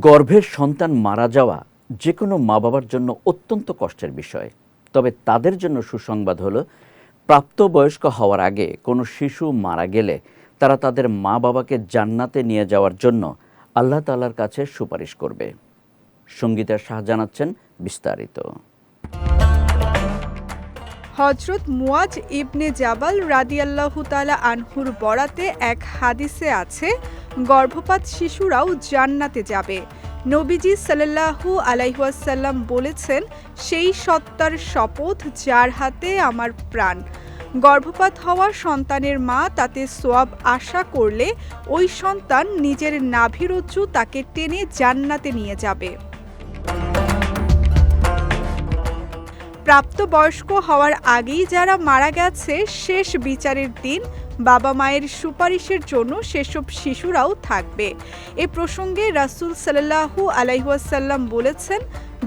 গর্ভের সন্তান মারা যাওয়া যে কোনো মা বাবার জন্য অত্যন্ত কষ্টের বিষয়। তবে তাদের জন্য সুসংবাদ হলো, প্রাপ্তবয়স্ক হওয়ার আগে কোনো শিশু মারা গেলে তারা তাদের মা বাবাকে জান্নাতে নিয়ে যাওয়ার জন্য আল্লাহ তাআলার কাছে সুপারিশ করবে। সঙ্গীতার শাহ জানাচ্ছেন বিস্তারিত। হজরত মুয়াজ ইবনে জাবাল রাদিয়াল্লাহু তালা আনহুর বরাতে এক হাদিসে আছে গর্ভপাত শিশুরাও জান্নাতে যাবে। নবীজি সাল্লাহু আলাইহাসাল্লাম বলেছেন, সেই সত্তার শপথ যার হাতে আমার প্রাণ। গর্ভপাত হওয়া সন্তানের মা তাতে সোয়াব আশা করলে ওই সন্তান নিজের নাভিরজ্জু তাকে টেনে জান্নাতে নিয়ে যাবে। প্রাপ্তবয়স্ক হওয়ার আগেই যারা মারা গেছে, শেষ বিচারের দিন বাবা মায়ের সুপারিশের জন্য সেসব শিশুরাও থাকবে। এ প্রসঙ্গে রাসূল সাল্লাল্লাহু আলাইহাসাল্লাম বলেছেন,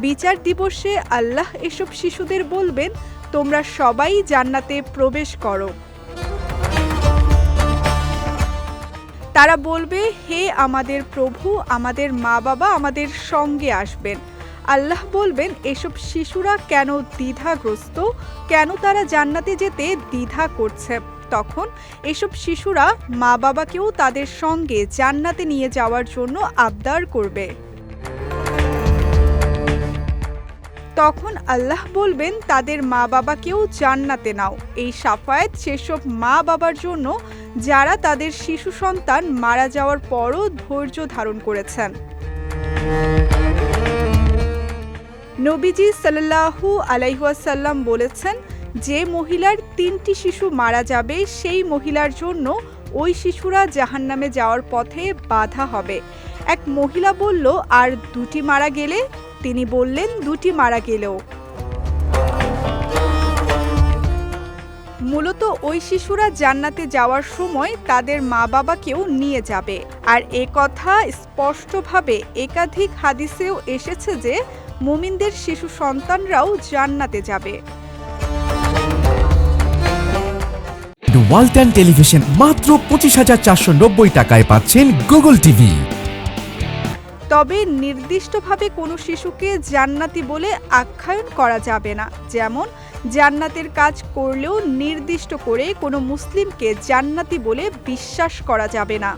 বিচার দিবসে আল্লাহ এসব শিশুদের বলবেন, তোমরা সবাই জান্নাতে প্রবেশ করো। তারা বলবে, হে আমাদের প্রভু, আমাদের মা বাবা আমাদের সঙ্গে আসবেন। আল্লাহ বলবেন, এসব শিশুরা কেন দ্বিধাগ্রস্ত? কেন তারা জান্নাতে যেতে দ্বিধা করছে? তখন এসব শিশুরা মা বাবাকেও তাদের সঙ্গে জান্নাতে নিয়ে যাওয়ার জন্য আবদার করবে। তখন আল্লাহ বলবেন, তাদের মা বাবাকেও জান্নাতে নাও। এই সাফায়াত সেসব মা বাবার জন্য, যারা তাদের শিশু সন্তান মারা যাওয়ার পরও ধৈর্য ধারণ করেছেন। নবীজি সাল্লাল্লাহু আলাইহাসাল্লাম বলেছেন, যে মহিলার তিনটি শিশু মারা যাবে, সেই মহিলার জন্য ওই শিশুরা জাহান্নামে যাওয়ার পথে বাধা হবে। এক মহিলা বলল, আর দুটি মারা গেলে? তিনি বললেন, দুটি মারা গেলেও। মূলত ওই শিশুরা জান্নাতে যাওয়ার সময় তাদের মা বাবাকেও নিয়ে যাবে। আর এ কথা স্পষ্টভাবে একাধিক হাদিসেও এসেছে যে মুমিনদের শিশু সন্তানরাও জান্নাতে যাবে। ওয়ালটন টেলিভিশন মাত্র পঁচিশ হাজার চারশো নব্বই টাকায় পাচ্ছেন গুগল টিভি তবে নির্দিষ্টভাবে কোনো শিশুকে জান্নাতি বলে আখ্যায়ন করা যাবে না। যেমন জান্নাতের কাজ করলেও নির্দিষ্ট করে কোনো মুসলিমকে জান্নাতি বলে বিশ্বাস করা যাবে না।